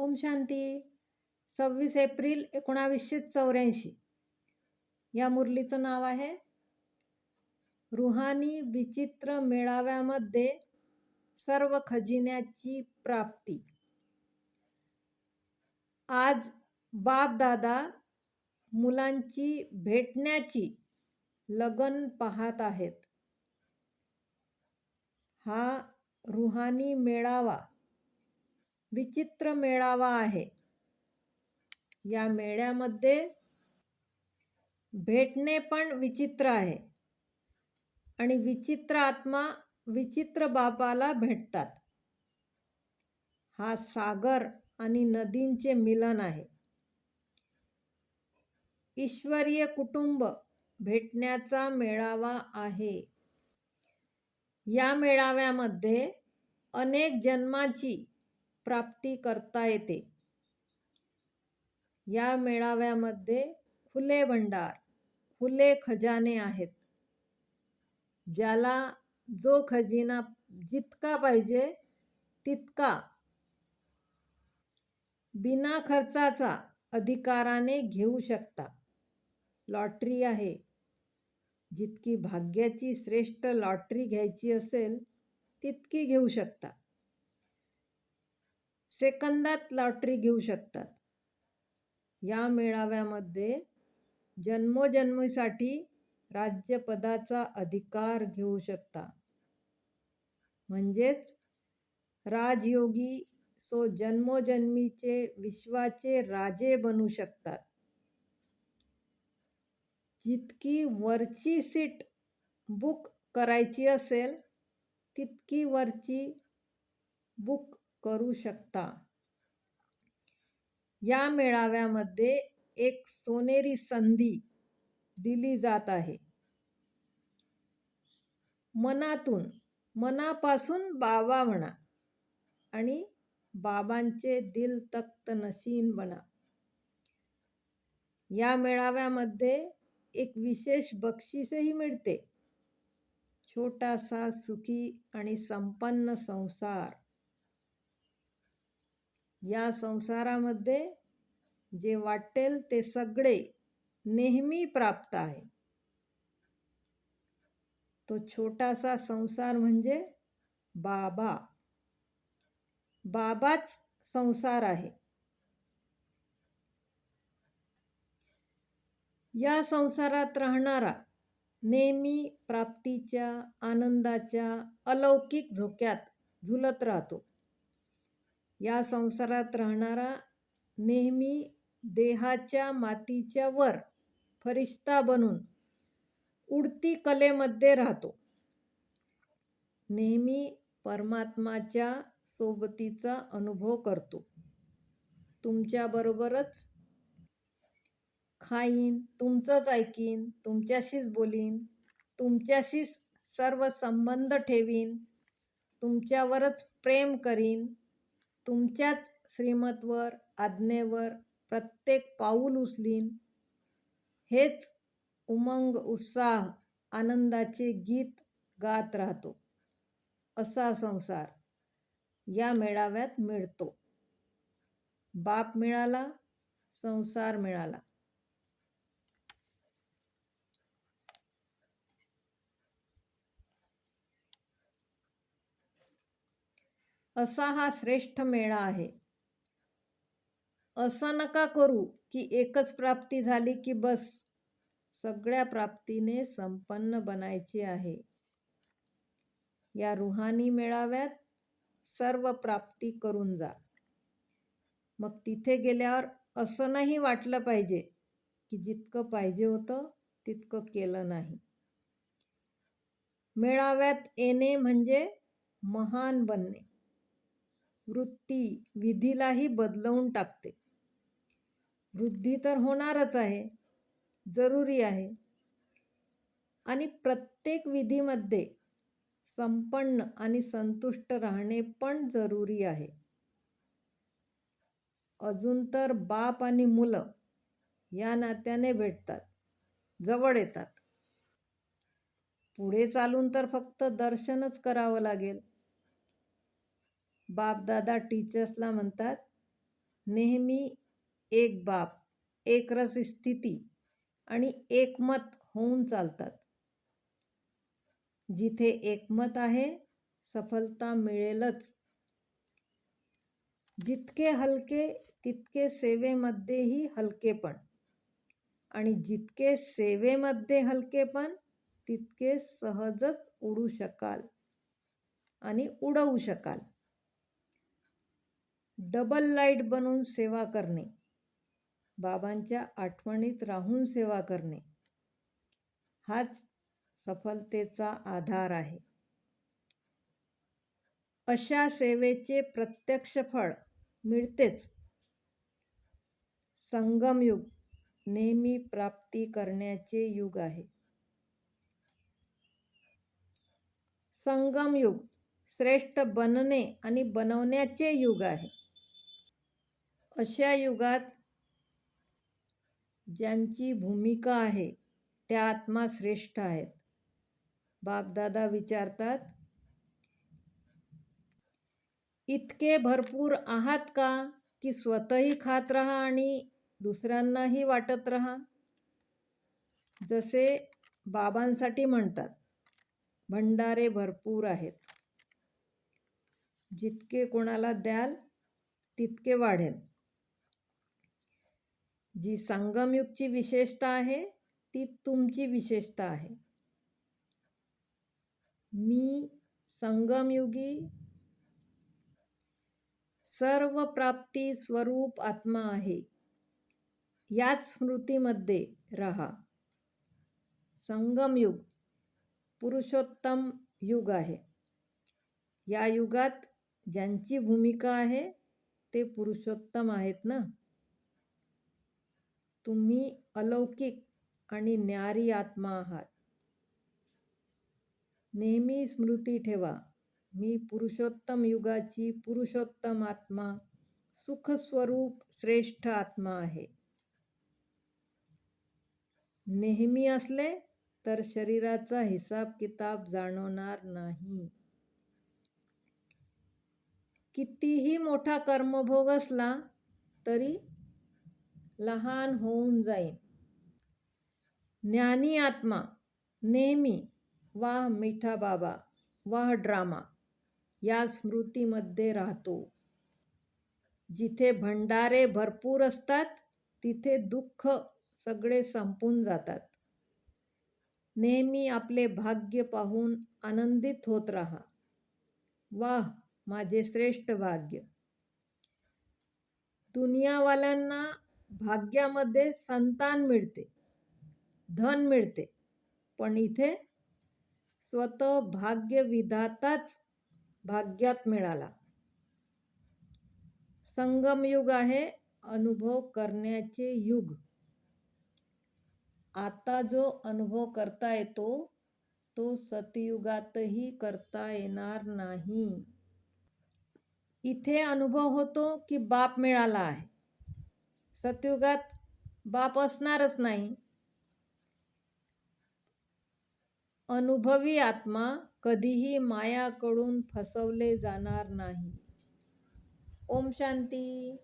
ओम शांती. सव्वीस एप्रिल एकोणावीसशे चौऱ्याऐंशी. या मुरलीचं नाव आहे रुहानी विचित्र मेळाव्यामध्ये सर्व खजिन्याची प्राप्ती. आज बाप दादा मुलांची भेटण्याची लगन पाहत आहेत. हा रुहानी मेळावा विचित्र मेळावा आहे. या मेळ्यामध्ये भेटणे पण विचित्र आहे. आणि विचित्र आत्मा विचित्र बापाला भेटतात. हा सागर आणि नदींचे मिलन आहे. ईश्वरीय कुटुंब भेटण्याचा मेळावा आहे. या मेळाव्यामध्ये अनेक जन्माची प्राप्ती करता येते. या मेळाव्यामध्ये खुले भंडार खुले खजाने आहेत. ज्याला जो खजिना जितका पाहिजे तितका बिना खर्चाचा अधिकाराने घेऊ शकता. लॉटरी आहे. जितकी भाग्याची श्रेष्ठ लॉटरी घ्यायची असेल तितकी घेऊ शकता. सेकंदात लॉटरी घेऊ शकतात. या मेळाव्यामध्ये जन्मोजन्मीसाठी राज्यपदाचा अधिकार घेऊ शकता. म्हणजेच राजयोगी सो जन्मोजन्मीचे विश्वाचे राजे बनू शकतात. जितकी वरची सीट बुक करायची असेल तितकी वरची बुक करू शकता. या मेळाव्यामध्ये एक सोनेरी संधी दिली जात आहे. मनातून मनापासून बाबा म्हणा आणि बाबांचे दिल तख्त नशीन बना. या मेळाव्यामध्ये एक विशेष बक्षीसही मिळते. छोटासा सुखी आणि संपन्न संसार. या संसारामध्ये जे वाटेल ते सगळे नेहमी प्राप्त आहे. तो छोटासा संसार म्हणजे बाबा. बाबाच संसार आहे. या संसारात राहणारा नेहमी प्राप्तीच्या आनंदाच्या अलौकिक झोक्यात झुलत राहतो. या संसारात राहणारा नेहमी देहाच्या मातीच्या वर फरिश्ता बनून उडती कलेमध्ये राहतो. नेहमी परमात्माच्या सोबतीचा अनुभव करतो. तुमच्याबरोबरच खाईन तुमचंच ऐकीन तुमच्याशीच बोलीन तुमच्याशीच सर्व संबंध ठेवीन तुमच्यावरच प्रेम करीन तुमच्याच श्रीमतवर आज्ञेवर प्रत्येक पाऊल उचलीन हेच उमंग उत्साह आनंदाचे गीत गात राहतो. असा संसार या मेळाव्यात मिळतो. बाप मिळाला संसार मिळाला. असा हा श्रेष्ठ मेळा आहे. असं नका करू की एकच प्राप्ती झाली की बस सगळ्या प्राप्तीने संपन्न बनायचे आहे. या रुहानी मेळाव्यात सर्व प्राप्ती करून जा. मग तिथे गेल्यावर असं नाही वाटलं पाहिजे की जितकं पाहिजे होतं तितकं केलं नाही. मेळाव्यात येणे म्हणजे महान बनणे. वृत्ती विधीलाही बदलवून टाकते. वृद्धी तर होणारच आहे जरुरी आहे. आणि प्रत्येक विधीमध्ये संपन्न आणि संतुष्ट राहणे पण जरुरी आहे. अजून तर बाप आणि मुलं या नात्याने भेटतात जवळ येतात. पुढे चालून तर फक्त दर्शनच करावं लागेल. बापदादा टीचर्सला म्हणतात नेहमी एक बाप एकरस स्थिती आणि एकमत होऊन चालतात. जिथे एकमत आहे सफलता मिळेलच. जितके हलके तितके सेवेमध्येही हलकेपण आणि जितके सेवेमध्ये हलकेपण तितके सहजच उडू शकाल आणि उडवू शकाल. डबल लाइट बनून सेवा करणे. बाबांच्या आठवणीत राहून सेवा करणे. हाच सफलतेचा आधार आहे. अशा सेवेचे प्रत्यक्ष फळ मिळतेच. संगमयुग नेहमी प्राप्ती करण्याचे युग आहे. संगमयुग श्रेष्ठ बनणे आणि बनवण्याचे युग आहे. अशा युगात ज्यांची भूमिका आहे त्या आत्मा श्रेष्ठ आहेत. बापदादा विचारतात इतके भरपूर आहात का की स्वतःही खात राहा आणि दुसऱ्यांनाही वाटत राहा? जसे बाबांसाठी म्हणतात भंडारे भरपूर आहेत. जितके कोणाला द्याल तितके वाढेल. जी संगमयुगची विशेषता आहे ती तुमची विशेषता आहे. मी संगमयुगी सर्व प्राप्ती स्वरूप आत्मा आहे. याच स्मृतीमध्ये रहा. संगमयुग पुरुषोत्तम युग आहे. या युगात ज्यांची भूमिका आहे ते पुरुषोत्तम आहेत ना? तुम्ही अलौकिक आणि न्यारी आत्मा आहात. नेहमी स्मृती ठेवा. मी पुरुषोत्तम युगाची पुरुषोत्तम आत्मा सुखस्वरूप श्रेष्ठ आत्मा आहे. नेहमी असले तर शरीराचा हिसाब किताब जाणवणार नाही. कितीही मोठा कर्मभोग असला तरी लहान होऊन जाईल ज्ञानी आत्मा नेहमी वाह मिठा बाबा वाह ड्रामा या स्मृतीमध्ये राहतो. जिथे भंडारे भरपूर असतात तिथे दुःख सगळे संपून जातात. नेहमी आपले भाग्य पाहून आनंदित होत राहा. वाह माझे श्रेष्ठ भाग्य. दुनियावाल्यांना भाग्यामध्ये संतान मिळते धन मिळते. पण इथे स्वतः भाग्य विधाताच भाग्यात मिळाला. संगमयुग आहे अनुभव करण्याचे युग. आता जो अनुभव करता येतो तो सतयुगातही करता येणार नाही. इथे अनुभव होतो की बाप मिळाला आहे. सतयुगात बाप असणारच नाही. अनुभवी आत्मा कधीही मायाकडून फसवले जाणार नाही. ओम शांती.